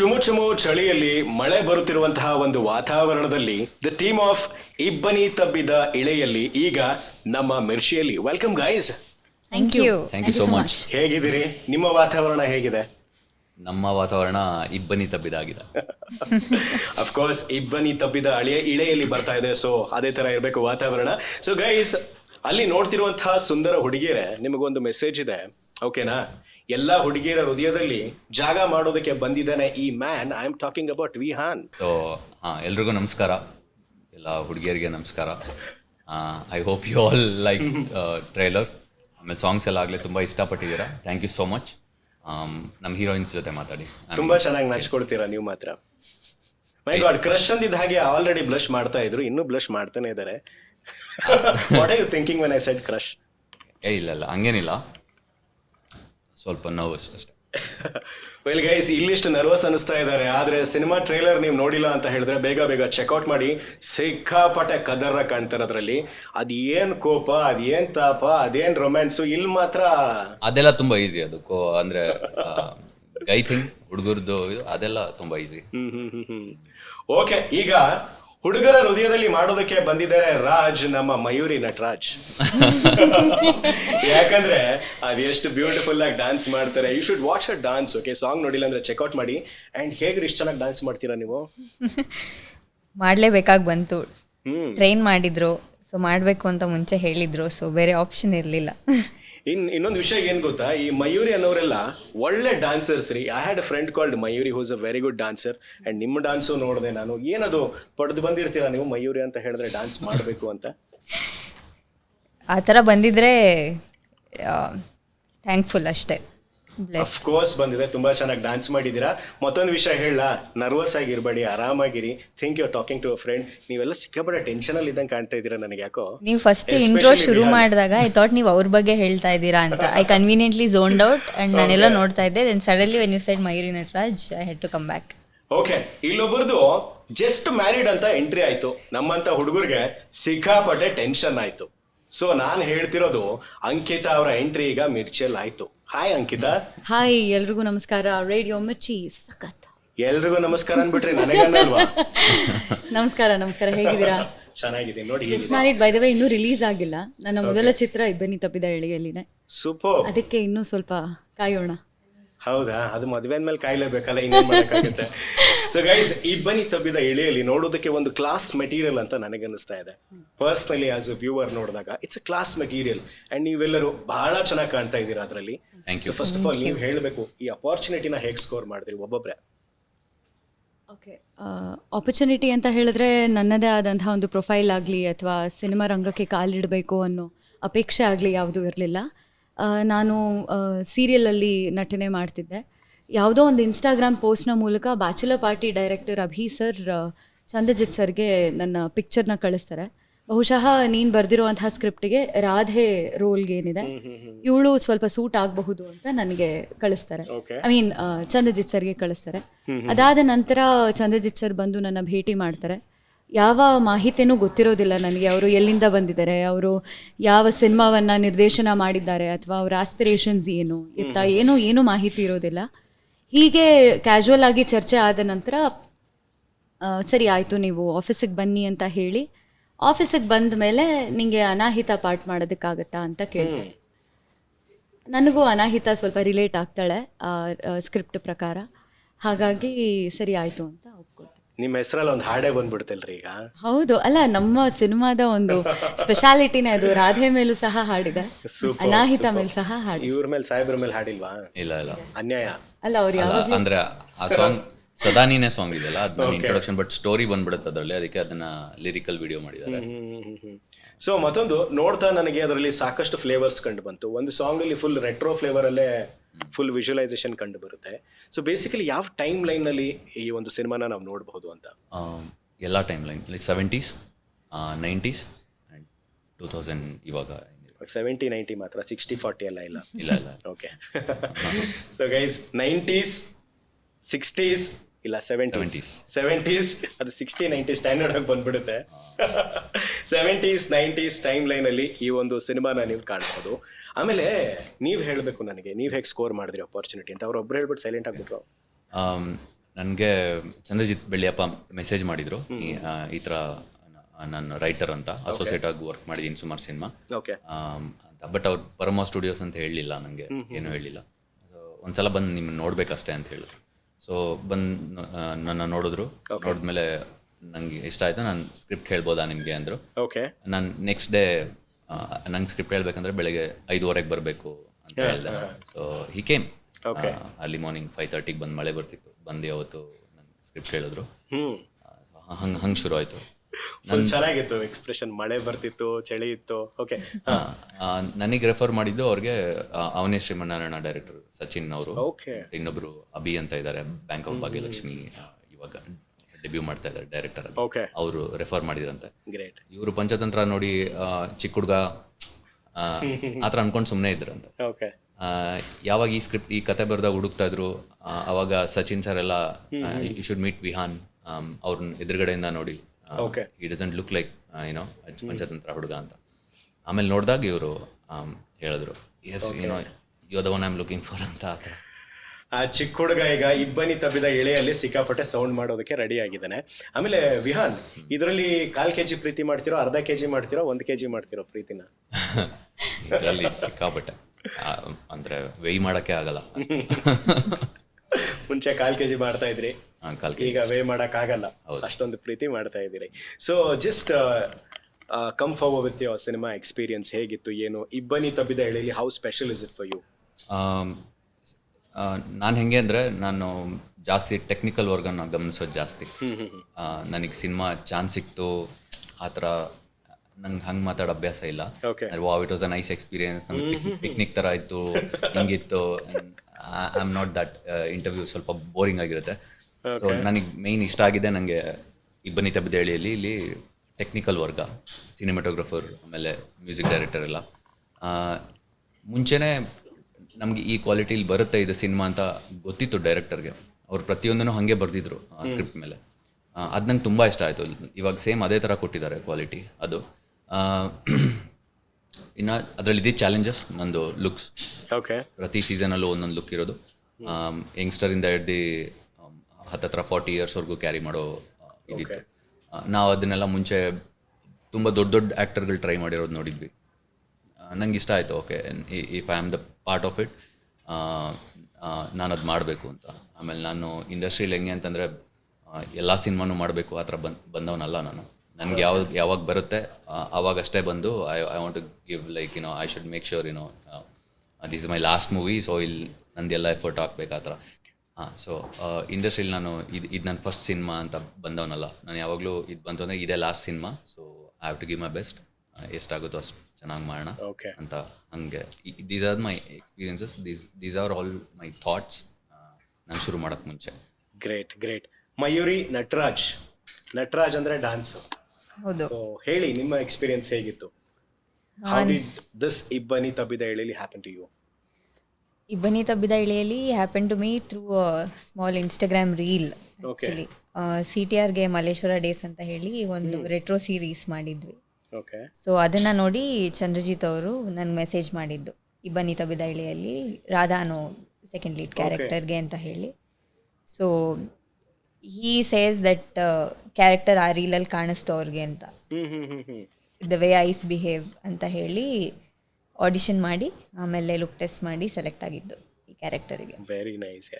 ಚುಮು ಚುಮು ಚಳಿಯಲ್ಲಿ ಮಳೆ ಬರುತ್ತಿರುವಂತಹ ಒಂದು ವಾತಾವರಣದಲ್ಲಿ ದ ಟೀಮ್ ಆಫ್ ಇಬ್ಬನಿ ತಬ್ಬಿದ ಇಳೆಯಲ್ಲಿ ಈಗ ನಮ್ಮ ಮಿರ್ಷಿಯಲ್ಲಿ. Welcome guys thank you thank you so much ಹೇಗಿದ್ದೀರಿ? ನಿಮ್ಮ ವಾತಾವರಣ ಹೇಗಿದೆ? ನಮ್ಮ ವಾತಾವರಣ ಇಬ್ಬನಿ ತಬ್ಬಿದಾಗಿದೆ ಅಫ್ಕೋರ್ಸ್ ಇಬ್ಬನಿ ತಬ್ಬಿದ ಅಳಿಯ ಇಳೆಯಲ್ಲಿ ಬರ್ತಾ ಇದೆ. ಸೊ ಅದೇ ತರ ಇರಬೇಕು ವಾತಾವರಣ. ಸೊ ಗೈಸ್ ಅಲ್ಲಿ ನೋಡ್ತಿರುವಂತಹ ಸುಂದರ ಹುಡುಗಿಯರೇ ನಿಮಗೊಂದು ಮೆಸೇಜ್ ಇದೆ. ಓಕೆನಾ ಎಲ್ಲಾ ಹುಡುಗಿಯರ ಹೃದಯದಲ್ಲಿ ಜಾಗ ಮಾಡೋದಕ್ಕೆ ಬಂದಿದ್ದಾನೆ ಈ man I am talking about Vihaan so ಹಾ ಎಲ್ರಿಗೂ ನಮಸ್ಕಾರ. ಎಲ್ಲ ಹುಡುಗಿಯರಿಗೆ ನಮಸ್ಕಾರ. I hope you all like trailer ಆಮೇಲೆ ಸಾಂಗ್ಸ್ ಎಲ್ಲ ಆಗಲೇ ತುಂಬ ಇಷ್ಟಪಟ್ಟಿದ್ದೀರಾ. ಥ್ಯಾಂಕ್ ಯು ಸೋ ಮಚ್ ನಮ್ಮ ಹೀರೋಯಿನ್ಸ್ ಜೊತೆ ಮಾತಾಡಿ. ತುಂಬಾ ಚೆನ್ನಾಗಿ ನಚ್ಕೊಡ್ತೀರಾ ನೀವು ಮಾತ್ರ. ಮೈ ಗಾಡ್ ಕ್ರಶ್ ಅಂದಿದ್ದ ಹಾಗೆ ಆಲ್ರೆಡಿ ಬ್ಲಶ್ ಮಾಡ್ತಾ ಇದ್ರು. ಇನ್ನೂ ಬ್ಲಶ್ ಮಾಡ್ತಾನೆ ಇದ್ದಾರೆ. What are you thinking when I said crush ಏ ಇಲ್ಲ ಇಲ್ಲ. ಹಂಗೇನಿಲ್ಲ. ಸ್ವಲ್ಪ ನರ್ವಸ್ ಅಷ್ಟೇ. ವೆಲ್ ಗೈಸ್ ಇಲ್ಲಿಷ್ಟು ನರ್ವಸ್ ಅನಿಸ್ತಾ ಇದ್ದಾರೆ. ಆದ್ರೆ ಸಿನಿಮಾ ಟ್ರೇಲರ್ ನೀವು ನೋಡಿಲ್ಲ ಅಂತ ಹೇಳಿದ್ರೆ ಬೇಗ ಬೇಗ ಚೆಕ್ಔಟ್ ಮಾಡಿ. ಸಿಕ್ಕಾಪಟ್ಟೆ ಕದರ ಕಾಣ್ತಾರೆ ಅದರಲ್ಲಿ ಏನು ಕೋಪ ಅದೇನ್ ತಾಪ ಅದೇನ್ ರೊಮ್ಯಾನ್ಸು ಇಲ್ಲಿ ಮಾತ್ರ ಅದೆಲ್ಲ ತುಂಬಾ ಈಸಿ ಅದು. ಕೋ ಅಂದರೆ ಗೈ ಥಿಂಗ್ ಹುಡುಗರದ್ದು ಅದೆಲ್ಲ ತುಂಬಾ ಈಸಿ ಹ್ಮ್ ಹ್ಮ್ ಹ್ಮ್ ಹ್ಮ್. ಓಕೆ ಈಗ ಹುಡುಗರ ಹೃದಯದಲ್ಲಿ ಮಾಡೋದಕ್ಕೆ ಬಂದಿದ್ದಾರೆ ರಾಜ್ ನಮ್ಮ ಮಯೂರಿ ನಟರಾಜ್. ಯಾಕಂದ್ರೆ ಅದು ಎಷ್ಟು ಬ್ಯೂಟಿಫುಲ್ ಆಗಿ ಡಾನ್ಸ್ ಮಾಡ್ತಾರೆ. You should watch a dance okay song ನೋಡಿಲ್ಲ ಅಂದ್ರೆ ಚೆಕ್ಔಟ್ ಮಾಡಿ. ಅಂಡ್ ಹೇಗ್ರಿ ಇಷ್ಟು ಚೆನ್ನಾಗಿ ಡಾನ್ಸ್ ಮಾಡ್ತೀರಾ ನೀವು? ಮಾಡಲೇಬೇಕಾಗಿ ಬಂತು. ಹ್ಮ್. ಟ್ರೈನ್ ಮಾಡಿದ್ರು ಸೊ ಮಾಡಬೇಕು ಅಂತ ಮುಂಚೆ ಹೇಳಿದ್ರು ಸೊ ಬೇರೆ ಆಪ್ಷನ್ ಇರಲಿಲ್ಲ. ಇನ್ ಇನ್ನೊಂದು ವಿಷಯ ಏನು ಗೊತ್ತಾ? ಈ ಮಯೂರಿ ಅನ್ನೋರೆಲ್ಲ ಒಳ್ಳೆ ಡಾನ್ಸರ್ಸ್ ರೀ. I had a friend called Mayuri who's a very good dancer and ನಿಮ್ಮ ಡಾನ್ಸು ನೋಡಿದೆ ನಾನು. ಏನದು? ಪಡೆದು ಬಂದಿರ್ತೀರ ನೀವು ಮಯೂರಿ ಅಂತ ಹೇಳಿದ್ರೆ ಡಾನ್ಸ್ ಮಾಡಬೇಕು ಅಂತ? ಆ ಥರ ಬಂದಿದ್ರೆ ಥ್ಯಾಂಕ್ಫುಲ್ ಅಷ್ಟೇ. ಅಫ್ ಕೋರ್ಸ್ ಬಂದಿದೆ. ತುಂಬಾ ಚೆನ್ನಾಗಿ ಡಾನ್ಸ್ ಮಾಡಿದ್ದೀರಾ? ಮತ್ತೊಂದು ವಿಷಯ ಹೇಳ ನರ್ವಸ್ ಆಗಿರ್ಬೇಡಿ ಆರಾಮಾಗಿರಿ. Think you talking to a friend ನೀವೆಲ್ಲ ಸಿಕ್ಕಾಪಟ್ಟೆ ಟೆನ್ಷನ್ ಅಲ್ಲಿ ಇದ್ದಂಗೆ ಕಾಣ್ತಾ ಇದ್ದೀರಾ ನನಗೆ ಯಾಕೋ? ನೀವು ಫಸ್ಟ್ ಇಂಟ್ರೋ ಶುರು ಮಾಡಿದಾಗ ಐ ಥಾಟ್ ನೀವು ಅವ್ರ ಬಗ್ಗೆ ಹೇಳ್ತಾ ಇದ್ದೀರಾ ಅಂತ. I conveniently zoned out and ನಾನೆಲ್ಲ ನೋಡ್ತಾ ಇದ್ದೆ. Then suddenly when you said Mayuri Nataraj I had to come back okay ಇಲ್ಲೊಬ್ಬರದು just married ಅಂತ ಎಂಟ್ರಿ ಆಯ್ತು. ನಮ್ಮಂತ ಹುಡುಗರಿಗೆ ಸಿಕ್ಕಾಪಟ್ಟೆ ಟೆನ್ಷನ್ ಆಯ್ತು. ಸೊ ನಾನು ಹೇಳ್ತಿರೋದು ಅಂಕಿತಾ ಅವರ ಎಂಟ್ರಿ ಈಗ ಮಿರ್ಚಿಯಲ್ಲಿ ಆಯ್ತು. ಹಾಯ್ ಅಂಕಿತಾ ಹಾಯ್ ಎಲ್ರಿಗೂ ನಮಸ್ಕಾರ. ರೇಡಿಯೋ ಮಿರ್ಚಿ ಸಖತ್. ಎಲ್ರಿಗೂ ನಮಸ್ಕಾರ ಅನ್ಬಿಟ್ರಿ ನನಗನ್ನಲ್ವಾ ನಮಸ್ಕಾರ ನಮಸ್ಕಾರ. ಹೇಗಿದ್ದೀರಾ? ಚೆನ್ನಾಗಿದೆ ನೋಡಿ just married by the way ಇನ್ನೂ ರಿಲೀಸ್ ಆಗಿಲ್ಲ. ನನ್ನ ಮೊದಲ ಚಿತ್ರ ಇಬ್ಬನಿ ತಪ್ಪಿದ ಎಳೆಯಲ್ಲಿನೇ ಸೂಪರ್ ಅದಕ್ಕೆ ಇನ್ನೂ ಸ್ವಲ್ಪ ಕಾಯೋಣ. ಹೌದಾ? ಅದು ಮದುವೆ ಅಂದ್ಮೇಲೆ ಕಾಯ್ಲೇಬೇಕಲ್ಲ ಇನ್ನೇನ್ ಮಾಡಕ್ಕಾಗುತ್ತೆ? ಸೊ ಗೈಸ್ ಈ ಬನ್ನಿ ತಬ್ಬಿದ ಎಳೆಯಲ್ಲಿ ನೋಡೋದಕ್ಕೆ ಒಂದು ಕ್ಲಾಸ್ ಮೆಟೀರಿಯಲ್ ಅಂತ ನನಗನ್ನಿಸ್ತಾ ಇದೆ. ಪರ್ಸ್ನಲಿ ಆಸ್ ಅ ವ್ಯೂವರ್ ನೋಡಿದಾಗ it's a class material and ನೀವೆಲ್ಲರೂ ಬಹಳ ಚೆನ್ನಾಗಿ ಕಾಣ್ತಾ ಇದ್ದೀರಾ ಅದರಲ್ಲಿ. ಫಸ್ಟ್ ಆಫ್ ಆಲ್ ನೀವು ಹೇಳಬೇಕು ಈ ಅಪಾರ್ಚುನಿಟಿನ ಹೇಗೆ ಸ್ಕೋರ್ ಮಾಡಿದ್ರಿ ಒಬ್ಬೊಬ್ಬರೇ ಓಕೆ ಆಪರ್ಚುನಿಟಿ ಅಂತ ಹೇಳಿದ್ರೆ ನನ್ನದೇ ಆದಂತಹ ಒಂದು ಪ್ರೊಫೈಲ್ ಆಗಲಿ ಅಥವಾ ಸಿನಿಮಾ ರಂಗಕ್ಕೆ ಕಾಲಿಡಬೇಕು ಅನ್ನೋ ಅಪೇಕ್ಷೆ ಆಗಲಿ ಯಾವುದೂ ಇರಲಿಲ್ಲ. ನಾನು ಸೀರಿಯಲಲ್ಲಿ ನಟನೆ ಮಾಡ್ತಿದ್ದೆ. ಯಾವುದೋ ಒಂದು ಇನ್ಸ್ಟಾಗ್ರಾಮ್ ಪೋಸ್ಟ್ನ ಮೂಲಕ bachelor party director Abhi sir Chandajit ಸರ್ಗೆ ನನ್ನ ಪಿಕ್ಚರ್ನ ಕಳಿಸ್ತಾರೆ. ಬಹುಶಃ ನೀನು ಬರೆದಿರುವಂತಹ ಸ್ಕ್ರಿಪ್ಟಿಗೆ ರಾಧೆ ರೋಲ್ಗೆ ಏನಿದೆ ಇವಳು ಸ್ವಲ್ಪ ಸೂಟ್ ಆಗಬಹುದು ಅಂತ ನನಗೆ ಕಳಿಸ್ತಾರೆ. ಐ ಮೀನ್ ಚಂದ್ರಜಿತ್ ಸರ್ಗೆ ಕಳಿಸ್ತಾರೆ. ಅದಾದ ನಂತರ ಚಂದ್ರಜಿತ್ ಸರ್ ಬಂದು ನನ್ನ ಭೇಟಿ ಮಾಡ್ತಾರೆ. ಯಾವ ಮಾಹಿತಿನೂ ಗೊತ್ತಿರೋದಿಲ್ಲ ನನಗೆ. ಅವರು ಎಲ್ಲಿಂದ ಬಂದಿದ್ದಾರೆ ಅವರು ಯಾವ ಸಿನಿಮಾವನ್ನು ನಿರ್ದೇಶನ ಮಾಡಿದ್ದಾರೆ ಅಥವಾ ಅವರ ಆಸ್ಪಿರೇಷನ್ಸ್ ಏನು ಇತ್ತ ಏನೂ ಏನೂ ಮಾಹಿತಿ ಇರೋದಿಲ್ಲ. ಹೀಗೆ ಕ್ಯಾಶುವಲ್ ಆಗಿ ಚರ್ಚೆ ಆದ ನಂತರ ಸರಿ ಆಯಿತು ನೀವು ಆಫೀಸಿಗೆ ಬನ್ನಿ ಅಂತ ಹೇಳಿ ಆಫೀಸಿಗೆ ಬಂದ ಮೇಲೆ ನಿಮಗೆ ಅನಾಹಿತ ಪಾಠ ಮಾಡೋದಕ್ಕಾಗತ್ತಾ ಅಂತ ಕೇಳ್ತಾರೆ ನನಗೂ ಅನಾಹಿತ ಸ್ವಲ್ಪ ರಿಲೇಟ್ ಆಗ್ತಾಳೆ ಸ್ಕ್ರಿಪ್ಟ್ ಪ್ರಕಾರ. ಹಾಗಾಗಿ ಸರಿ ಆಯಿತು ಅಂತ ನಿಮ್ಮ ಹೆಸರಲ್ಲಿ ಒಂದು ಹಾಡೇ ಬಂದ್ಬಿಡ್ತಲ್ರಿ ಈಗ? ಹೌದು ಅಲ್ಲ ನಮ್ಮ ಸಿನಿಮಾದ ಒಂದು ಸ್ಪೆಷಾಲಿಟಿನೇ ಅದು. ರಾಧೆ ಮೇಲೂ ಸಹ ಹಾಡಿದೆ. Super, ಅನಾಹಿತ ಮೇಲೆ ಸಹ ಹಾಡಿ ಇವ್ರ ಮೇಲೆ ಸಾಹೇಬ್ರ ಮೇಲೆ ಹಾಡಿಲ್ವಾ? ಇಲ್ಲ ಇಲ್ಲ. ಅನ್ಯಾಯ. ಅಲ್ಲ ಅವ್ರು ಯಾವ ಅಲ್ಲ ಅಂದ್ರೆ ಆ ಸಾಂಗ್ ಸದಾನಿನೇ ಸಾಂಗ್ ಇದೆಯಲ್ಲ ಅದನ್ನ ಇಂಟ್ರೊಡಕ್ಷನ್ ಬಟ್ ಸ್ಟೋರಿ ಬಂದ್ಬಿಡುತ್ತೆ ಅದರಲ್ಲಿ. ಅದಕ್ಕೆ ಅದನ್ನ ಲಿರಿಕಲ್ ವಿಡಿಯೋ ಮಾಡಿದ್ದಾರೆ. ಸೊ ಮತ್ತೊಂದು ನೋಡ್ತಾ ನನಗೆ ಅದರಲ್ಲಿ ಸಾಕಷ್ಟು ಫ್ಲೇವರ್ಸ್ ಕಂಡು ಬಂತು. ಒಂದು ಸಾಂಗ್ ಅಲ್ಲಿ ಫುಲ್ ರೆಟ್ರೋ ಫ್ಲೇವರ್ ಅಲ್ಲೇ ಫುಲ್ ವಿಜುವಲೈಸೇಷನ್ ಕಂಡು ಬರುತ್ತೆ ಸೊ ಬೇಸಿಕಲಿ ಯಾವ ಟೈಮ್ ಲೈನ್ ಅಲ್ಲಿ ಈ ಒಂದು ಸಿನಿಮಾನ ನಾವು ನೋಡಬಹುದು ಅಂತ? ಎಲ್ಲ timeline seventies nineties and two thousand ಇವಾಗ ಸೆವೆಂಟಿ ನೈಂಟಿ ಮಾತ್ರ ಸಿಕ್ಸ್ಟಿ ಫಾರ್ಟಿ ಎಲ್ಲ ಇಲ್ಲ. ಇಲ್ಲ ಇಲ್ಲ. Okay so guys nineties sixties ಇಲ್ಲ ಸೆವೆಂಟೀಸ್ 70s. ಸೆವೆಂಟೀಸ್ ಅದು ಸಿಕ್ಸ್ಟಿ ನೈಂಟಿ ಸ್ಟ್ಯಾಂಡರ್ಡ್ ಆಗಿ ಬಂದ್ಬಿಡುತ್ತೆ. ಸೆವೆಂಟೀಸ್ ನೈಂಟೀಸ್ ಟೈಮ್ ಲೈನ್ ಅಲ್ಲಿ ಈ ಒಂದು ಸಿನಿಮಾನ ನೀವು ಕಾಣಬಹುದು ಆಮೇಲೆ ನೀವು ಹೇಳಬೇಕು ನನಗೆ ನೀವು ಹೇಗೆ ಸ್ಕೋರ್ ಮಾಡಿದ್ರಿ ಅಪರ್ಚುನಿಟಿ ಅಂತ. ಅವ್ರು ಒಬ್ರು ಹೇಳ್ಬಿಟ್ಟು ಸೈಲೆಂಟ್ ಆಗ್ಬಿಟ್ರು ನನಗೆ ಚಂದ್ರಜಿತ್ ಬೆಳ್ಳಿಯಪ್ಪ ಮೆಸೇಜ್ ಮಾಡಿದ್ರು. ಈ ಥರ ನಾನು ರೈಟರ್ ಅಂತ ಅಸೋಸಿಯೇಟ್ ಆಗಿ ವರ್ಕ್ ಮಾಡಿದ್ದೀನಿ ಸುಮಾರು ಸಿನಿಮಾ ಓಕೆ ಅಂತ. ಬಟ್ ಅವ್ರು ಪರಮ ಸ್ಟುಡಿಯೋಸ್ ಅಂತ ಹೇಳಲಿಲ್ಲ ನನಗೆ ಏನು ಹೇಳಿಲ್ಲ. ಒಂದು ಒಂದ್ಸಲ ಬಂದು ನಿಮ್ಮನ್ನ ನೋಡ್ಬೇಕಷ್ಟೇ ಅಂತ ಹೇಳಿದ್ರು. ಸೊ ಬಂದು ನನ್ನ ನೋಡಿದ್ರು. ನೋಡಿದ್ಮೇಲೆ ನಂಗೆ ಇಷ್ಟ ಆಯ್ತು. ನಾನು ಸ್ಕ್ರಿಪ್ಟ್ ಹೇಳ್ಬೋದಾ ನಿಮಗೆ ಅಂದರು. ಓಕೆ ನಾನು ನೆಕ್ಸ್ಟ್ ಡೇ ನಂಗೆ ಸ್ಕ್ರಿಪ್ಟ್ ಹೇಳ್ಬೇಕಂದ್ರೆ ಬೆಳಗ್ಗೆ ಐದುವರೆಗೆ ಬರಬೇಕು ಅಂತ ಹೇಳಿದೆ. ಸೊ ಹಿ ಕೇಮ್ ಅಲ್ಲಿ ಮಾರ್ನಿಂಗ್ ಫೈವ್ ತರ್ಟಿಗೆ ಬಂದು ಮಳೆ ಬರ್ತಿತ್ತು. ಬಂದು ಅವತ್ತು ನಂಗೆ ಸ್ಕ್ರಿಪ್ಟ್ ಹೇಳಿದ್ರು. ಹಂಗೆ ಹಂಗೆ ಶುರು ಆಯಿತು. ಚೆನ್ನಾಗಿತ್ತು ಎಕ್ಸ್ಪ್ರೆಷನ್ ಮಳೆ ಬರ್ತಿತ್ತು ಚಳಿ ಇತ್ತು. ಓಕೆ ನನಗೆ ರೆಫರ್ ಮಾಡಿದ್ದು ಅವ್ರಿಗೆ ಅವನೇ ಶ್ರೀಮನ್ನಾರಾಯಣ ಡೈರೆಕ್ಟರ್ ಸಚಿನ್ ಅವರು. ಓಕೆ ಇನ್ನೊಬ್ರು ಅಭಿ ಅಂತ ಇದ್ದಾರೆ ಬ್ಯಾಂಕ್ ಆಫ್ ಭಾಗ್ಯಲಕ್ಷ್ಮಿ ಇವಾಗ ಡೆಬ್ಯೂ ಮಾಡ್ತಾ ಇದ್ದಾರೆ ಡೈರೆಕ್ಟರ್ ಓಕೆ ಅವರು ರೆಫರ್ ಮಾಡಿದ್ರಂತೆ. ಗ್ರೇಟ್ ಇವರು ಪಂಚತಂತ್ರ ನೋಡಿ ಆ, ಚಿಕ್ಕ ಹುಡುಗ ಆ ಥರ ಅನ್ಕೊಂಡು ಸುಮ್ಮನೆ ಇದ್ರಂತೆ. ಓಕೆ ಆ, ಯಾವಾಗ ಈ ಸ್ಕ್ರಿಪ್ಟ್ ಈ ಕತೆ ಬರೆದಾಗ ಹುಡುಕ್ತಾ ಇದ್ರು ಆ, ಅವಾಗ ಸಚಿನ್ ಸರ್ ಎಲ್ಲ ಯು ಶುಡ್ ಮೀಟ್ ವಿಹಾನ್ ಅವ್ರನ್ನ ಎದುರುಗಡೆಯಿಂದ ನೋಡಿ. Okay. ಈ ಡಸಂಟ್ ಲುಕ್ ಲೈಕ್ ಏನೋ ಪಂಚತಂತ್ರ ಹುಡುಗ ಅಂತ. ಆಮೇಲೆ ನೋಡಿದಾಗ ಇವರು ಹೇಳಿದ್ರು ಎಸ್ ಏನೋ you the one I am looking for ಅಂತ ಆ ಥರ ಆ ಚಿಕ್ಕ ಹುಡುಗ ಈಗ ಇಬ್ಬನಿ ತಬ್ಬಿದ ಎಳೆಯಲ್ಲಿ ಸಿಕ್ಕಾಪಟ್ಟೆ ಸೌಂಡ್ ಮಾಡೋದಕ್ಕೆ ರೆಡಿ ಆಗಿದ್ದಾನೆ. ಆಮೇಲೆ ವಿಹಾನ್ ಇದರಲ್ಲಿ ಕಾಲ್ ಕೆಜಿ ಪ್ರೀತಿ ಮಾಡ್ತಿರೋ ಅರ್ಧ ಕೆಜಿ ಮಾಡ್ತಿರೋ ಒಂದ್ ಕೆಜಿ ಮಾಡ್ತಿರೋ ಪ್ರೀತಿನ? ಇದರಲ್ಲಿ ಸಿಕ್ಕಾಪಟ್ಟೆ. ಆ, ಅಂದ್ರೆ ವೆಯ್ ಮಾಡಕ್ಕೆ ಆಗಲ್ಲ. ಮುಂಚೆ ಕಾಲ್ ಕೆಜಿ ಮಾಡ್ತಾ ಇದ್ರಿ. ಹಾ, ಕಾಲ್ ಈಗ ವೇ ಮಾಡಕ್ ಆಗಲ್ಲ. ಅಷ್ಟೊಂದು ಪ್ರೀತಿ ಮಾಡ್ತಾ ಇದ್ದೀರಿ. So just come forward with your cinema experience ಹೇಗಿತ್ತು ಏನು ಇಬ್ಬನಿ ತಬ್ಬಿದ ಹೇಳಿ how special is it for you ನಾನು ಹೆಂಗೆ ಅಂದರೆ ನಾನು ಜಾಸ್ತಿ ಟೆಕ್ನಿಕಲ್ ವರ್ಗನ್ನು ಗಮನಿಸೋದು ಜಾಸ್ತಿ. ನನಗೆ ಸಿನಿಮಾ ಚಾನ್ಸ್ ಸಿಕ್ತು. ಆ ಥರ ನಂಗೆ ಹಂಗೆ ಮಾತಾಡೋ ಅಭ್ಯಾಸ ಇಲ್ಲ. Okay. Wow it was a nice experience ನಮಗೆ ಪಿಕ್ನಿಕ್ ಥರ ಇತ್ತು ಹಿಂಗಿತ್ತು I am not that interview ಸ್ವಲ್ಪ ಬೋರಿಂಗ್ ಆಗಿರುತ್ತೆ. ಸೊ ನನಗೆ ಮೇಯ್ನ್ ಇಷ್ಟ ಆಗಿದೆ ನನಗೆ ಇಬ್ಬನಿ ತಬ್ಬದೇಳಿಯಲ್ಲಿ ಇಲ್ಲಿ ಟೆಕ್ನಿಕಲ್ ವರ್ಗ ಸಿನಿಮಾಟೋಗ್ರಫರ್ ಆಮೇಲೆ ಮ್ಯೂಸಿಕ್ ಡೈರೆಕ್ಟರ್ ಎಲ್ಲ. ಆ, ಮುಂಚೆನೇ ನಮಗೆ ಈ ಕ್ವಾಲಿಟಿಲಿ ಬರುತ್ತೆ ಇದು ಸಿನಿಮಾ ಅಂತ ಗೊತ್ತಿತ್ತು ಡೈರೆಕ್ಟರ್ಗೆ ಅವ್ರು ಪ್ರತಿಯೊಂದನ್ನು ಹಾಗೆ ಬರೆದಿದ್ರು ಸ್ಕ್ರಿಪ್ಟ್ ಮೇಲೆ. ಅದು ನಂಗೆ ತುಂಬ ಇಷ್ಟ ಆಯಿತು. ಇವಾಗ ಸೇಮ್ ಅದೇ ಥರ ಕೊಟ್ಟಿದ್ದಾರೆ ಕ್ವಾಲಿಟಿ ಅದು. ಆ, ಇನ್ನು ಅದರಲ್ಲಿ ಇದ್ದಿದ್ದು ಚಾಲೆಂಜಸ್ ನಂದು ಲುಕ್ಸ್ ಓಕೆ ಪ್ರತಿ ಸೀಸನಲ್ಲೂ ಒಂದೊಂದು ಲುಕ್ ಇರೋದು. ಯಂಗ್ಸ್ಟರಿಂದ ಹಿಡ್ದು ಹತ್ತತ್ರ ಫಾರ್ಟಿ ಇಯರ್ಸ್ವರೆಗೂ ಕ್ಯಾರಿ ಮಾಡೋ ಆ, ಇದಿತ್ತು. ನಾವು ಅದನ್ನೆಲ್ಲ ಮುಂಚೆ ತುಂಬ ದೊಡ್ಡ ದೊಡ್ಡ ಆ್ಯಕ್ಟರ್ಗಳು ಟ್ರೈ ಮಾಡಿರೋದು ನೋಡಿದ್ವಿ. ನಂಗೆ ಇಷ್ಟ ಆಯಿತು okay if I am the part of it ನಾನು ಅದು ಮಾಡಬೇಕು ಅಂತ. ಆಮೇಲೆ ನಾನು ಇಂಡಸ್ಟ್ರಿಯಲ್ಲಿ ಹೆಂಗೆ ಅಂತಂದರೆ ಎಲ್ಲ ಸಿನಿಮಾನು ಮಾಡಬೇಕು ಆ ಥರ ಬಂದು ಬಂದವನಲ್ಲ ನಾನು. ನನಗೆ ಯಾವ ಯಾವಾಗ ಬರುತ್ತೆ ಆವಾಗಷ್ಟೇ ಬಂದು I I want to give like you know I should make sure you know this my last movie so ಇಲ್ಲಿ ನಂದೆಲ್ಲ ಎಫರ್ಟ್ ಹಾಕ್ಬೇಕು ಆ ಥರ. ಹಾಂ ಸೊ ಇಂಡಸ್ಟ್ರೀಲಿ ನಾನು ಇದು ಇದು ನನ್ನ ಫಸ್ಟ್ ಸಿನಿಮಾ ಅಂತ ಬಂದವನಲ್ಲ. ನಾನು ಯಾವಾಗಲೂ ಇದು ಬಂತು ಅಂದರೆ ಇದೇ last cinema so I have to give my best ಎಷ್ಟಾಗುತ್ತೋ ಅಷ್ಟು ಚೆನ್ನಾಗಿ ಮಾಡೋಣ ಓಕೆ ಅಂತ ಹಂಗೆ. These are my experiences these these are all my thoughts ನಾನು ಶುರು ಮಾಡೋಕ್ಕೆ ಮುಂಚೆ. Great great Mayuri Nataraj. Nataraj ಅಂದರೆ ಡಾನ್ಸ್ ಹೌದು. ಸೊ ಹೇಳಿ ನಿಮ್ಮ ಎಕ್ಸ್ಪೀರಿಯನ್ಸ್ ಹೇಗಿತ್ತು? How did this Ibbani Tabbida Eleyalli happen to you Ibbani Tabbida Ileyalli happen to me through small Instagram reel actually C T ಆರ್ಗೆ Malleshwara days ಅಂತ ಹೇಳಿ ಒಂದು ರೆಟ್ರೋ ಸೀರೀಸ್ ಮಾಡಿದ್ವಿ. Okay so ಅದನ್ನ ನೋಡಿ ಚಂದ್ರಜಿತ್ ಅವರು ನನ್ಗೆ ಮೆಸೇಜ್ ಮಾಡಿದ್ದು ಇಬ್ಬನಿ ತಬ್ಬಿದ ಇಳೆಯಲ್ಲಿ ರಾಧಾ ಅನ್ನೋ ಸೆಕೆಂಡ್ ಲೀಡ್ ಕ್ಯಾರೆಕ್ಟರ್ಗೆ ಅಂತ ಹೇಳಿ. So he says that character ಆ ರೀಲಲ್ಲಿ ಕಾಣಿಸ್ತು ಅವ್ರಿಗೆ ಅಂತ. ದ ವೇ ಐಸ್ ಬಿಹೇವ್ ಅಂತ ಹೇಳಿ ಆಡಿಷನ್ ಮಾಡಿ ಆಮೇಲೆ ಲುಕ್ ಟೆಸ್ಟ್ ಮಾಡಿ ಸೆಲೆಕ್ಟ್ ಆಗಿದ್ದು ಈ ಕ್ಯಾರೆಕ್ಟರಿಗೆ ವೆರಿ ನೈಸ್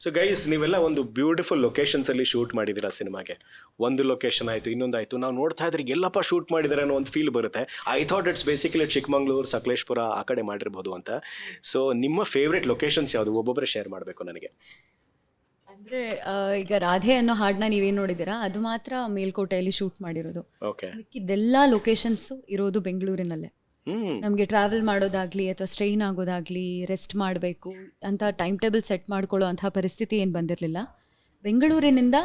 ಸೊ ಗೈಸ್ ನೀವೆಲ್ಲ ಒಂದು ಬ್ಯೂಟಿಫುಲ್ ಲೊಕೇಶನ್ಸ್ ಅಲ್ಲಿ ಶೂಟ್ ಮಾಡಿದಿರಾ ಸಿನಿಮಾಗೆ? ಒಂದು ಲೊಕೇಶನ್ ಆಯ್ತು ಇನ್ನೊಂದಾಯ್ತು ನಾವು ನೋಡ್ತಾ ಇದ್ರೆ ಎಲ್ಲಪ್ಪ ಶೂಟ್ ಮಾಡಿದಾರೆ ಅನ್ನೋ ಒಂದು ಫೀಲ್ ಬರುತ್ತೆ. I thought it's basically Chikmagalur Sakleshpur ಆ ಕಡೆ ಮಾಡಿರ್ಬೋದು ಅಂತ. ಸೊ ನಿಮ್ಮ ಫೇವ್ರೆಟ್ ಲೊಕೇಶನ್ಸ್ ಯಾವುದು? ಒಬ್ಬೊಬ್ಬರೇ ಶೇರ್ ಮಾಡಬೇಕು ನನಗೆ. ಅಂದರೆ ಈಗ ರಾಧೆ ಅನ್ನೋ ಹಾಡನ್ನ ನೀವೇನ್ ನೋಡಿದಿರಾ ಅದು ಮಾತ್ರ ಮೇಲ್ಕೋಟೆಯಲ್ಲಿ ಶೂಟ್ ಮಾಡಿರೋದು. ಓಕೆ ಲೊಕೇಶನ್ಸ್ ಲೊಕೇಶನ್ಸು ಇರೋದು ಬೆಂಗಳೂರಿನಲ್ಲೇ. ನಮ್ಗೆ ಟ್ರಾವೆಲ್ ಮಾಡೋದಾಗ್ಲಿ ಅಥವಾ ಸ್ಟ್ರೈನ್ ಆಗೋದಾಗ್ಲಿ ರೆಸ್ಟ್ ಮಾಡಬೇಕು ಅಂತ ಟೈಮ್ ಟೇಬಲ್ ಸೆಟ್ ಮಾಡ್ಕೊಳ್ಳೋ ಅಂತ ಪರಿಸ್ಥಿತಿ ಏನು ಬಂದಿರಲಿಲ್ಲ. ಬೆಂಗಳೂರಿನಿಂದ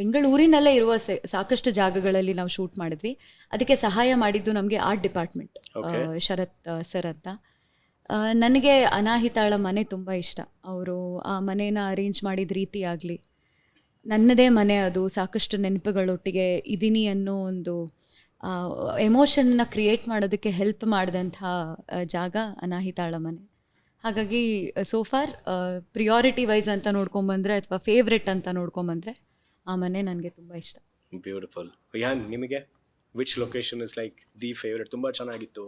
ಬೆಂಗಳೂರಿನಲ್ಲೇ ಇರುವ ಸಾಕಷ್ಟು ಜಾಗಗಳಲ್ಲಿ ನಾವು ಶೂಟ್ ಮಾಡಿದ್ವಿ. ಅದಕ್ಕೆ ಸಹಾಯ ಮಾಡಿದ್ದು ನಮಗೆ ಆರ್ಟ್ ಡಿಪಾರ್ಟ್ಮೆಂಟ್ ಶರತ್ ಸರ್ ಅಂತ. ನನಗೆ ಅನಾಹಿತಾಳ ಮನೆ ತುಂಬ ಇಷ್ಟ. ಅವರು ಆ ಮನೇನ ಅರೇಂಜ್ ಮಾಡಿದ ರೀತಿ ಆಗಲಿ. ನನ್ನದೇ ಮನೆ ಅದು, ಸಾಕಷ್ಟು ನೆನಪುಗಳೊಟ್ಟಿಗೆ ಇದ್ದೀನಿ ಅನ್ನೋ ಒಂದು ಎಮೋಷನ್ನ ಕ್ರಿಯೇಟ್ ಮಾಡೋದಕ್ಕೆ ಹೆಲ್ಪ್ ಮಾಡಿದಂಥ ಜಾಗ ಅನಾಹಿತಾಳ ಮನೆ. ಹಾಗಾಗಿ ಸೋ ಫಾರ್ ಪ್ರಿಯಾರಿಟಿ ವೈಸ್ ಅಂತ ನೋಡ್ಕೊಂಬಂದ್ರೆ ಅಥವಾ ಫೇವ್ರೆಟ್ ಅಂತ ನೋಡ್ಕೊಂಬಂದ್ರೆ ಆ ಮನೆ ನನಗೆ ತುಂಬ ಇಷ್ಟ. ಬ್ಯೂಟಿಫುಲ್ ಯಾನ್ ನಿಮಗೆ which location is like the favourite ತುಂಬ ಚೆನ್ನಾಗಿತ್ತು.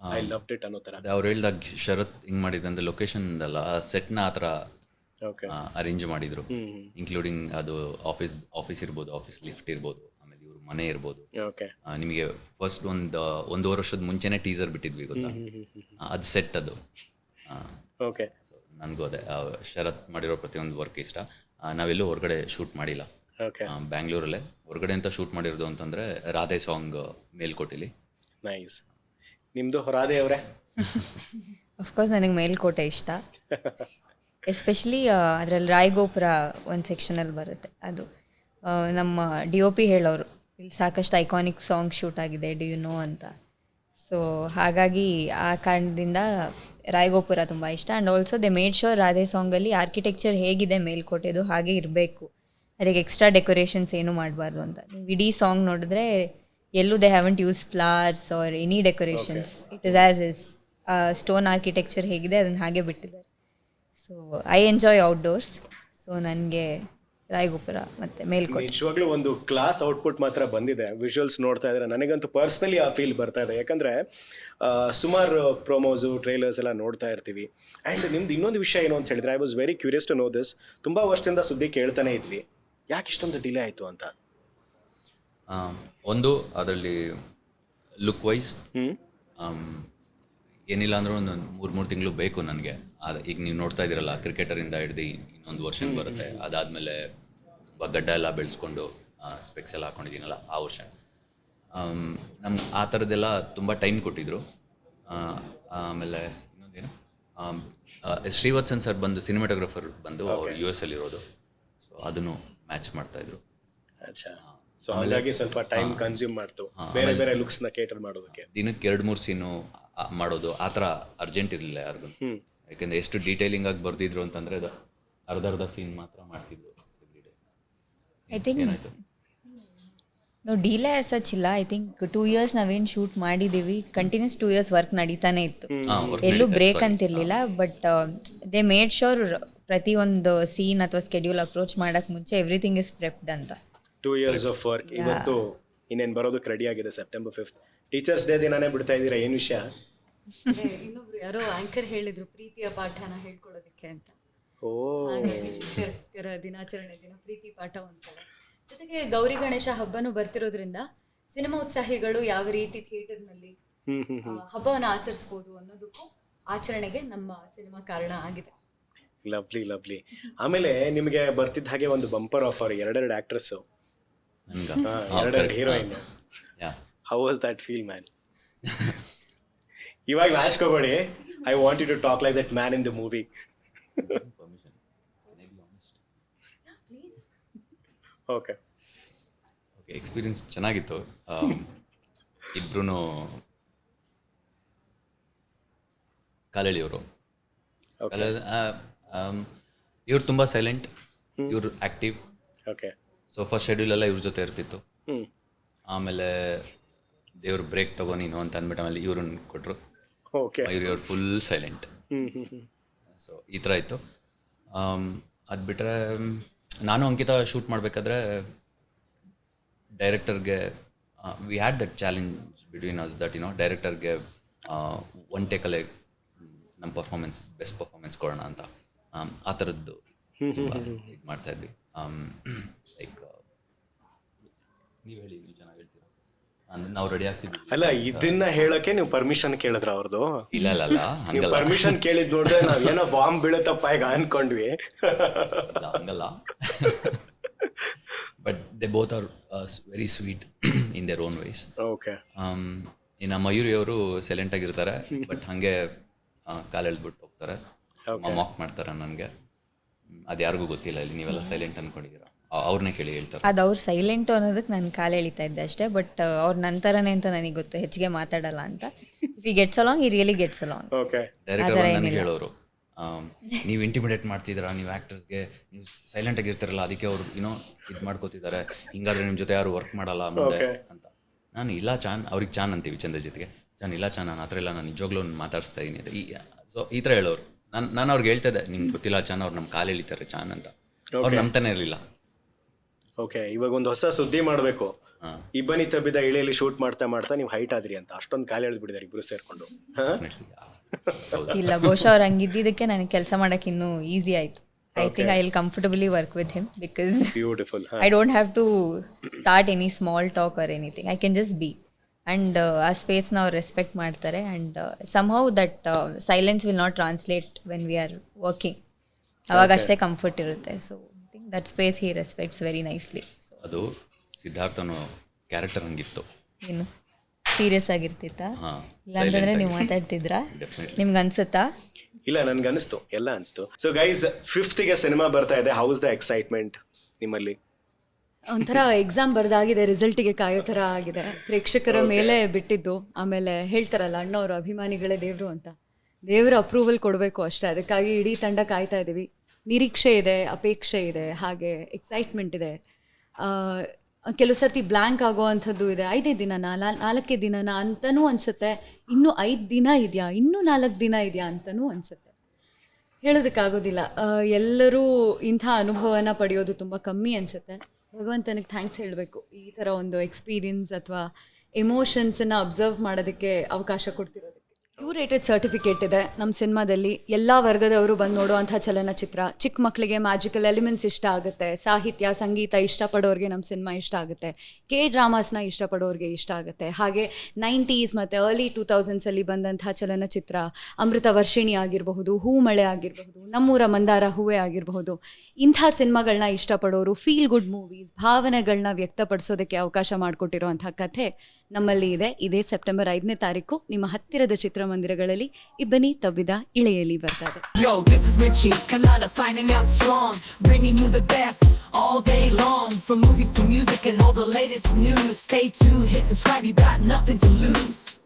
ಐ ಲವ್ಡ್ ಇಟ್ ಅನ್ನೋ ತರ. ಅವ್ರು ಹೇಳ್ದಾಗ ಶರತ್ ಹಿಂಗ್ ಮಾಡಿದ್ರೆ ಲೊಕೇಶನ್ ಅಲ್ಲ ಆ ಸೆಟ್ನ ಆ ಥರ ಓಕೆ ಅರೇಂಜ್ ಮಾಡಿದ್ರು. ಇನ್ಕ್ಲೂಡಿಂಗ್ ಅದು ಆಫೀಸ್ ಆಫೀಸ್ ಇರ್ಬೋದು ಆಫೀಸ್ ಲಿಫ್ಟ್ ಇರ್ಬೋದು ಆಮೇಲೆ ಇವ್ರ ಮನೆ ಇರ್ಬೋದು. ಓಕೆ ಆ, ನಿಮಗೆ ಫಸ್ಟ್ ಒಂದು ಒಂದೂವರೆ ವರ್ಷದ ಮುಂಚೆನೆ ಟೀಸರ್ ಬಿಟ್ಟಿದ್ವಿ ಗೊತ್ತಾ? ಆ, ಅದು ಸೆಟ್ ಅದು. ಓಕೆ ನನಗೂ ಅದೇ ಆ, ಶರತ್ ಮಾಡಿರೋ ಪ್ರತಿಯೊಂದು ವರ್ಕ್ ಇಷ್ಟ. ಆ, ನಾವೆಲ್ಲೂ ಹೊರಗಡೆ ಶೂಟ್ ಮಾಡಿಲ್ಲ. ಓಕೆ ಆ, ಬ್ಯಾಂಗ್ಳೂರಲ್ಲೇ ಹೊರಗಡೆ ಅಂತ ಶೂಟ್ ಮಾಡಿರೋದು ಅಂತಂದ್ರೆ ರಾಧೆ ಸಾಂಗ್ ಮೇಲ್ಕೋಟೆಲಿ. ನೈಸ್ ನಿಮ್ದು ರಾಧೆ ಅವರೇ? ಅಫ್ಕೋರ್ಸ್ ನನಗೆ ಮೇಲ್ಕೋಟೆ ಇಷ್ಟ. ಎಸ್ಪೆಷಲಿ ಅದರಲ್ಲಿ ರಾಯಗೋಪುರ ಒಂದು ಸೆಕ್ಷನಲ್ಲಿ ಬರುತ್ತೆ ಅದು. ನಮ್ಮ ಡಿ ಒ ಪಿ ಹೇಳೋರು. ಇಲ್ಲಿ ಸಾಕಷ್ಟು ಐಕಾನಿಕ್ ಸಾಂಗ್ ಶೂಟ್ ಆಗಿದೆ ಡಿ ಯು ನೋ ಅಂತ. ಸೊ ಹಾಗಾಗಿ ಆ ಕಾರಣದಿಂದ ರಾಯಗೋಪುರ ತುಂಬ ಇಷ್ಟ. And also they made sure Radhe ಸಾಂಗಲ್ಲಿ architecture ಹೇಗಿದೆ ಮೇಲ್ಕೋಟೆದು, ಹಾಗೆ ಇರಬೇಕು. ಅದಕ್ಕೆ ಎಕ್ಸ್ಟ್ರಾ ಡೆಕೋರೇಷನ್ಸ್ ಏನು ಮಾಡಬಾರ್ದು ಅಂತ. ನೀವು ಇಡೀ ಸಾಂಗ್ ನೋಡಿದ್ರೆ ಎಲ್ಲೂ they haven't use flowers or any decorations it is as is stone architecture ಹೇಗಿದೆ ಅದನ್ನು ಹಾಗೆ ಬಿಟ್ಟಿದ್ದಾರೆ. So I enjoy outdoors so ನನಗೆ ರಾಯಗೋಪುರ ಮತ್ತೆ ಮೇಲ್ಕೋಟೆ. ನಿಜವಾಗ್ಲೂ ಒಂದು ಕ್ಲಾಸ್ ಔಟ್ಪುಟ್ ಮಾತ್ರ ಬಂದಿದೆ. ವಿಜುವಲ್ಸ್ ನೋಡ್ತಾ ಇದ್ರೆ ನನಗಂತೂ ಪರ್ಸ್ನಲಿ ಆ ಫೀಲ್ ಬರ್ತಾ ಇದೆ. ಯಾಕಂದ್ರೆ ಸುಮಾರು ಪ್ರೊಮೋಸು ಟ್ರೈಲರ್ಸ್ ಎಲ್ಲ ನೋಡ್ತಾ ಇರ್ತೀವಿ. ಆ್ಯಂಡ್ ನಿಮ್ದು ಇನ್ನೊಂದು ವಿಷಯ ಏನು ಅಂತ ಹೇಳಿದ್ರೆ I was very curious to know this ತುಂಬ ವರ್ಷದಿಂದ ಸುದ್ದಿ ಕೇಳ್ತಾನೆ ಇದ್ವಿ. ಯಾಕೆ ಇಷ್ಟೊಂದು ಡಿಲೇ ಆಯಿತು ಅಂತ? ಒಂದು ಅದರಲ್ಲಿ ಲುಕ್ ವೈಸ್ ಏನಿಲ್ಲ ಅಂದ್ರೆ ಒಂದು ಮೂರು ಮೂರು ತಿಂಗಳು ಬೇಕು ನನಗೆ. ಅದು ಈಗ ನೀವು ನೋಡ್ತಾ ಇದ್ದೀರಲ್ಲ ಕ್ರಿಕೆಟರಿಂದ ಹಿಡ್ದು ಇನ್ನೊಂದು ವರ್ಷನ್ ಬರುತ್ತೆ. ಅದಾದಮೇಲೆ ತುಂಬ ಗಡ್ಡ ಎಲ್ಲ ಬೆಳೆಸ್ಕೊಂಡು ಸ್ಪೆಕ್ಸ್ ಎಲ್ಲ ಹಾಕೊಂಡಿದ್ದೀನಲ್ಲ ಆ ವರ್ಷ. ನಮ್ ಆ ಥರದ್ದೆಲ್ಲ ತುಂಬ ಟೈಮ್ ಕೊಟ್ಟಿದ್ರು. ಆಮೇಲೆ ಇನ್ನೊಂದೇನು? ಶ್ರೀವತ್ಸನ್ ಸರ್ ಬಂದು ಸಿನಿಮಾಟೋಗ್ರಫರ್ ಬಂದು ಅವ್ರು ಯು ಎಸ್ ಅಲ್ಲಿರೋದು. ಸೊ ಅದನ್ನು ಮ್ಯಾಚ್ ಮಾಡ್ತಾಯಿದ್ರು ಅಚ್ಚಾ. ಸೊ ಹಾಗಾಗಿ ಸ್ವಲ್ಪ ಟೈಮ್ ಕನ್ಸ್ಯೂಮ್ ಮಾಡ್ತು. ಬೇರೆ ಬೇರೆ ಲುಕ್ಸ್ನ ಕೇಟರ್ ಮಾಡೋದಕ್ಕೆ. ದಿನಕ್ಕೆ ಎರಡು ಮೂರು ಸೀನು ಮಾಡೋದು. ಆ ತರ ಅರ್ಜೆಂಟ್ ಇರಲಿಲ್ಲ ಯಾರಿಗೂ. ಯಾಕಂದ್ರೆ ಎಷ್ಟು ಡೀಟೇಲಿಂಗ್ ಆಗಿ ಬರ್ತಿದ್ರು ಅಂತಂದ್ರೆ ಅದು ಅರ್ಧ ಅರ್ಧ ಸೀನ್ ಮಾತ್ರ ಮಾಡ್ತಿದ್ರು ಐ ಥಿಂಕ್ ನಾವು ಡಿಲೇ ಸಚ್ ಇಲ್ಲ. ಐ ಥಿಂಕ್ ಟೂ ಇಯರ್ಸ್ ನಾವೇನ್ ಶೂಟ್ ಮಾಡಿದೀವಿ. ಕಂಟಿನ್ಯೂಸ್ ಟೂ ಇಯರ್ಸ್ ವರ್ಕ್ ನಡೀತಾನೆ ಇತ್ತು. ಎಲ್ಲೂ ಬ್ರೇಕ್ ಅಂತಿರ್ಲಿಲ್ಲ ಬಟ್ ದೇ ಮೇಡ್ ಶೋರ್ ಒಂದು ಸೀನ್ ಅಥವಾ ಸ್ಕೆಡ್ಯೂಲ್ ಅಪ್ರೋಚ್ ಮಾಡಕ್ ಮುಂಚೆ ಎವ್ರಿಥಿಂಗ್ ಇಸ್ ಪ್ರೆಪ್ಡ್ ಅಂತ. ಟೂ ಇಯರ್ಸ್ ಆಫ್ ವರ್ಕ್ ಇವತ್ತು ಇನ್ನೇನು ಬರೋದು ರೆಡಿ ಆಗಿದೆ ಸೆಪ್ಟೆಂಬರ್ ಫಿಫ್ತ್ ಟೀಚರ್ಸ್ ಡೇ ದಿನಾನೇ ಬಿಡ್ತಾ ಇದ್ದೀರಾ? ಏನು ವಿಷಯ? ಇನ್ನೊಬ್ರು ಯಾರೋ ಆಂಕರ್ ಹೇಳಿದ್ರು ಪ್ರೀತಿಯ ಪಾಠನ ಹೇಳ್ಕೊಳ್ಳೋದಕ್ಕೆ ಅಂತ. ಓ. ಶಿಕ್ಷಕರ ದಿನಾಚರಣೆ ದಿನ ಪ್ರೀತಿ ಪಾಠ ಅಂತ ಜೊತೆಗೆ ಗೌರಿ ಗಣೇಶ ಹಬ್ಬನೂ ಬರ್ತಿರೋದ್ರಿಂದ ಸಿನಿಮಾ ಉತ್ಸಾಹಿಗಳು ಯಾವ ರೀತಿ ಥಿಯೇಟರ್ನಲ್ಲಿ ಹ್ಮ್ ಹ್ಮ್ ಹಬ್ಬವನ್ನು ಆಚರಿಸ್ಬೋದು ಅನ್ನೋದಕ್ಕೂ ಆಚರಣೆಗೆ ನಮ್ಮ ಸಿನಿಮಾ ಕಾರಣ ಆಗಿದೆ. ಲವ್ಲಿ ಲವ್ಲಿ ಆಮೇಲೆ ನಿಮಗೆ ಬರ್ತಿದ್ದ ಹಾಗೆ ಒಂದು ಬಂಪರ್ ಆಫರ್ ಎರಡೆರಡು actress heroine yeah how was that feel man ಇವಾಗ ನಾಚ್ಕೋಬೇಡಿ I want to talk like that man in the movie okay okay experience ಚೆನ್ನಾಗಿತ್ತು. ಇಬ್ರು ಕಾಲೇಳಿಯವರು. ಇವ್ರು ತುಂಬ ಸೈಲೆಂಟ್ ಇವ್ರು active okay so first schedule ಎಲ್ಲ ಇವ್ರ ಜೊತೆ ಇರ್ತಿತ್ತು. ಆಮೇಲೆ ದೇವ್ರ ಬ್ರೇಕ್ ತಗೋ ನೀನು ಅಂತ ಅಂದ್ಬಿಟ್ಟು ಆಮೇಲೆ ಇವ್ರನ್ನ ಕೊಟ್ಟರು ಓಕೆ ಇವ್ರು ಇವ್ರು ಫುಲ್ ಸೈಲೆಂಟ್ ಸೊ ಈ ಥರ ಇತ್ತು. ಅದು ಬಿಟ್ಟರೆ ನಾನು ಅಂಕಿತ ಶೂಟ್ ಮಾಡಬೇಕಾದ್ರೆ ಡೈರೆಕ್ಟರ್ಗೆ we had that challenge between us that you know ಡೈರೆಕ್ಟರ್ಗೆ one ಟೇಕಲ್ಲೇ ನಮ್ಮ ಪರ್ಫಾರ್ಮೆನ್ಸ್ ಬೆಸ್ಟ್ ಪರ್ಫಾರ್ಮೆನ್ಸ್ ಕೊಡೋಣ ಅಂತ. ಆ ಥರದ್ದು ಇದು ಮಾಡ್ತಾ ಇದ್ವಿ. ಲೈಕ್ ನೀವು ಹೇಳಿ ನೀವು ಚೆನ್ನಾಗಿ ಹೇಳ್ತೀರಾ? ಅಂದ್ರೆ ನಾವು ರೆಡಿ ಆಗ್ತಿದ್ವಿ ಅಲ್ಲ ಇದನ್ನ ಹೇಳಕ್ಕೆ ನೀವು ಪರ್ಮಿಷನ್ ಕೇಳಿದ್ರ ಅವ್ರದ್ದು ಇಲ್ಲ ಇಲ್ಲ ಅಲ್ಲ ನೀವು ಹಂಗಲ್ಲ ಪರ್ಮಿಷನ್ ಕೇಳಿದ್ ನೋಡಿದ್ರೆ ನಾವ್ ಏನೋ ಬಾಂಬ್ ಬೀಳತ್ತಪ್ಪ ಈಗ ಅನ್ಕೊಂಡ್ವಿ. ಇಲ್ಲ ಹಂಗಲ್ಲ. But they both are very sweet in their own ways okay ಇನ್ನು ಮಯೂರಿ ಅವರು ಸೈಲೆಂಟ್ ಆಗಿರ್ತಾರೆ ಬಟ್ ಹಂಗೆ ಕಾಲು ಎಳ್ದ್ಬಿಟ್ಟು ಹೋಗ್ತಾರೆ. ಮಾಕ್ ಮಾಡ್ತಾರೆ ನನಗೆ. ಅದು ಯಾರಿಗೂ ಗೊತ್ತಿಲ್ಲ ಇಲ್ಲಿ ನೀವೆಲ್ಲ ಸೈಲೆಂಟ್ ಅನ್ಕೊಂಡಿದ್ದೀರಾ? ಅವ್ರನ್ನೇ ಕೇಳಿ ಹೇಳ್ತಾರೆ. ಅದು ಅವ್ರು ಸೈಲೆಂಟ್ ಅನ್ನೋದಕ್ಕೆ ನಾನು ಕಾಲು ಎಳಿತಾ ಇದ್ದೆ ಅಷ್ಟೇ ಬಟ್ ಅವ್ರ ನಂತರನೇ ಅಂತ ನನಗೆ ಗೊತ್ತು ಹೆಚ್ಚಿಗೆ ಮಾತಾಡಲ್ಲ ಅಂತ. If he gets along he really gets along okay director ನನಗೆ ಹೇಳೋರು. ನೀವು ಇಂಟಿಮಿಡೇಟ್ ಮಾಡ್ತಿದ್ದೀರಾ ನೀವು ಆ್ಯಕ್ಟರ್ಸ್ಗೆ ನೀವು ಸೈಲೆಂಟ್ ಆಗಿರ್ತಾರಲ್ಲ ಅದಕ್ಕೆ ಅವ್ರು ಏನೋ ಇದು ಮಾಡ್ಕೋತಿದ್ದಾರೆ. ಹಿಂಗಾದ್ರೆ ನಿಮ್ಮ ಜೊತೆ ಯಾರು ವರ್ಕ್ ಮಾಡಲ್ಲ ಮುಂದೆ ಅಂತ. ನಾನು ಇಲ್ಲ ಚಾನ್ ಅವ್ರಿಗೆ ಚಾನ್ ಅಂತೀವಿ ಚಂದ್ರ ಜೊತೆಗೆ ಚಾನ್ ಇಲ್ಲ ಚಾನ್ ನಾನು ಆ ಥರ ಇಲ್ಲ ನಾನು ನಿಜವಾಗ್ಲೂ ಮಾತಾಡಿಸ್ತಾ ಇದ್ದೀನಿ ಈ ಸೊ ಈ ಥರ ಹೇಳೋರು. ನಾನು ನಾನು ಅವ್ರಿಗೆ ಹೇಳ್ತಾ ಇದ್ದೆ ನಿಮ್ಗೆ ಗೊತ್ತಿಲ್ಲ ಚಾನ್ ಅವ್ರು ನಮ್ಮ ಕಾಲು ಎಳಿತಾರೆ ಚಾನ್ ಅಂತ. ಅವ್ರು ನಂಬ್ತಾನೆ ಇರಲಿಲ್ಲ. ಓಕೆ ಇವಾಗ ಒಂದು ಹೊಸ ಸುದ್ದಿ ಮಾಡಬೇಕು. ಇಬ್ಬನಿ ತಬ್ಬಿದ ಇಳಿಯಲ್ಲಿ ಶೂಟ್ ಮಾಡ್ತಾ ಮಾಡ್ತಾ ನೀವು ಹೈಟ್ ಆದ್ರಿ ಅಂತ. ಅಷ್ಟೊಂದು ಕಾಲು ಎಳೆದು ಬಿಡಿದಾರೆ ಇಬ್ರು ಸೇರ್ಕೊಂಡು. ಇಲ್ಲ ಬಹುಶಃ ಅವ್ರು ಹಂಗಿದ್ದಿದ್ದಕ್ಕೆ ನನಗೆ ಕೆಲಸ ಮಾಡಕ್ಕೆ ಇನ್ನೂ ಈಸಿ ಆಯ್ತು. I think I will comfortably work with him because beautiful I don't have to start any small talk or anything I can just be and ಆ ಸ್ಪೇಸ್ನ ಅವ್ರು ರೆಸ್ಪೆಕ್ಟ್ ಮಾಡ್ತಾರೆ. And somehow that silence will not translate when we are working ಅವಾಗ ಅಷ್ಟೇ comfort ಇರುತ್ತೆ. So I think that space he respects very nicely so ಅದು ಸಿದ್ಧಾರ್ಥನ character ಹಂಗಿತ್ತು. ಏನು? ಸೀರಿಯಸ್ ಆಗಿರ್ತಿತ್ತ? ಇಲ್ಲಾಂತಂದ್ರೆ ಇಲ್ಲ ಅಂತಂದ್ರೆ ನೀವು ಮಾತಾಡ್ತಿದ್ರಾ? ನಿಮ್ಗೆ ಅನ್ಸುತ್ತಾ? ಇಲ್ಲ ನನ್ಗೆ ಅನಿಸ್ತು ಎಲ್ಲ ಅನಿಸ್ತು. ಸೊ ಗೈಸ್ ಫಿಫ್ತ್ಗೆ ಸಿನಿಮಾ ಬರ್ತಾ ಇದೆ. ಹೌಸ್ ದ ಎಕ್ಸೈಟ್ಮೆಂಟ್ ನಿಮ್ಮಲ್ಲಿ? ಒಂಥರ ಎಕ್ಸಾಮ್ ಬರ್ದಾಗಿದೆ ರಿಸಲ್ಟಿಗೆ ಕಾಯೋ ಥರ ಆಗಿದೆ. ಪ್ರೇಕ್ಷಕರ ಮೇಲೆ ಬಿಟ್ಟಿದ್ದು ಆಮೇಲೆ ಹೇಳ್ತಾರಲ್ಲ ಅಣ್ಣವರು ಅಭಿಮಾನಿಗಳೇ ದೇವರು ಅಂತ. ದೇವರ ಅಪ್ರೂವಲ್ ಕೊಡಬೇಕು ಅಷ್ಟೇ ಅದಕ್ಕಾಗಿ ಇಡೀ ತಂಡ ಕಾಯ್ತಾ ಇದ್ದೀವಿ ನಿರೀಕ್ಷೆ ಇದೆ ಅಪೇಕ್ಷೆ ಇದೆ ಹಾಗೆ ಎಕ್ಸೈಟ್ಮೆಂಟ್ ಇದೆ. ಕೆಲವು ಸರ್ತಿ ಬ್ಲ್ಯಾಂಕ್ ಆಗುವಂಥದ್ದು ಇದೆ. ಐದೇ ದಿನನಾ ನಾಲ್- ನಾಲ್ಕೇ ದಿನನಾ ಅಂತನೂ ಅನಿಸುತ್ತೆ. ಇನ್ನೂ ಐದು ದಿನ ಇದೆಯಾ? ಇನ್ನೂ ನಾಲ್ಕು ದಿನ ಇದೆಯಾ ಅಂತನೂ ಅನಿಸುತ್ತೆ. ಹೇಳೋದಕ್ಕಾಗೋದಿಲ್ಲ. ಎಲ್ಲರೂ ಇಂಥ ಅನುಭವನ ಪಡೆಯೋದು ತುಂಬ ಕಮ್ಮಿ ಅನಿಸುತ್ತೆ. ಭಗವಂತನಿಗೆ ಥ್ಯಾಂಕ್ಸ್ ಹೇಳಬೇಕು. ಈ ಥರ ಒಂದು ಎಕ್ಸ್ಪೀರಿಯನ್ಸ್ ಅಥವಾ ಎಮೋಷನ್ಸನ್ನು ಅಬ್ಸರ್ವ್ ಮಾಡೋದಕ್ಕೆ ಅವಕಾಶ ಕೊಡ್ತಿರೋದಕ್ಕೆ. ಯು ರೇಟೆಡ್ ಸರ್ಟಿಫಿಕೇಟ್ ಇದೆ ನಮ್ಮ ಸಿನಿಮಾದಲ್ಲಿ. ಎಲ್ಲ ವರ್ಗದವರು ಬಂದು ನೋಡುವಂಥ ಚಲನಚಿತ್ರ. ಚಿಕ್ಕ ಮಕ್ಕಳಿಗೆ ಮ್ಯಾಜಿಕಲ್ ಎಲಿಮೆಂಟ್ಸ್ ಇಷ್ಟ ಆಗುತ್ತೆ. ಸಾಹಿತ್ಯ, ಸಂಗೀತ ಇಷ್ಟಪಡೋರಿಗೆ ನಮ್ಮ ಸಿನಿಮಾ ಇಷ್ಟ ಆಗುತ್ತೆ. ಕೆ ಡ್ರಾಮಾಸ್ನ ಇಷ್ಟಪಡೋರಿಗೆ ಇಷ್ಟ ಆಗುತ್ತೆ. ಹಾಗೆ ನೈಂಟೀಸ್ ಮತ್ತು ಅರ್ಲಿ ಟೂ ತೌಸಂಡ್ಸಲ್ಲಿ ಬಂದಂಥ ಚಲನಚಿತ್ರ, ಅಮೃತ ವರ್ಷಿಣಿ ಆಗಿರಬಹುದು, ಹೂಮಳೆ ಆಗಿರಬಹುದು, ನಮ್ಮೂರ ಮಂದಾರ ಹೂವೆ ಆಗಿರಬಹುದು. ಇಂಥ ಸಿನಿಮಾಗಳನ್ನ ಇಷ್ಟಪಡೋರು ಫೀಲ್ ಗುಡ್ ಮೂವೀಸ್ ಭಾವನೆಗಳನ್ನ ವ್ಯಕ್ತಪಡಿಸೋದಕ್ಕೆ ಅವಕಾಶ ಮಾಡಿಕೊಟ್ಟಿರುವಂಥ ಕಥೆ ನಮ್ಮಲ್ಲಿ ಇದೆ. ಇದೇ ಸೆಪ್ಟೆಂಬರ್ ಐದನೇ ತಾರೀಕು. ನಿಮ್ಮ ಹತ್ತಿರದ ಚಿತ್ರಮಂದಿರಗಳಲ್ಲಿ ಇಬ್ಬನಿ ತಬ್ಬಿದ ಇಳೆಯಲ್ಲಿ ಬರ್ತಾ ಇದೆ Yo, this is Mitchie, Kanada signing out strong, bringing you the best all day long. From movies to music and all the latest news. Stay tuned, hit subscribe, you got nothing to lose.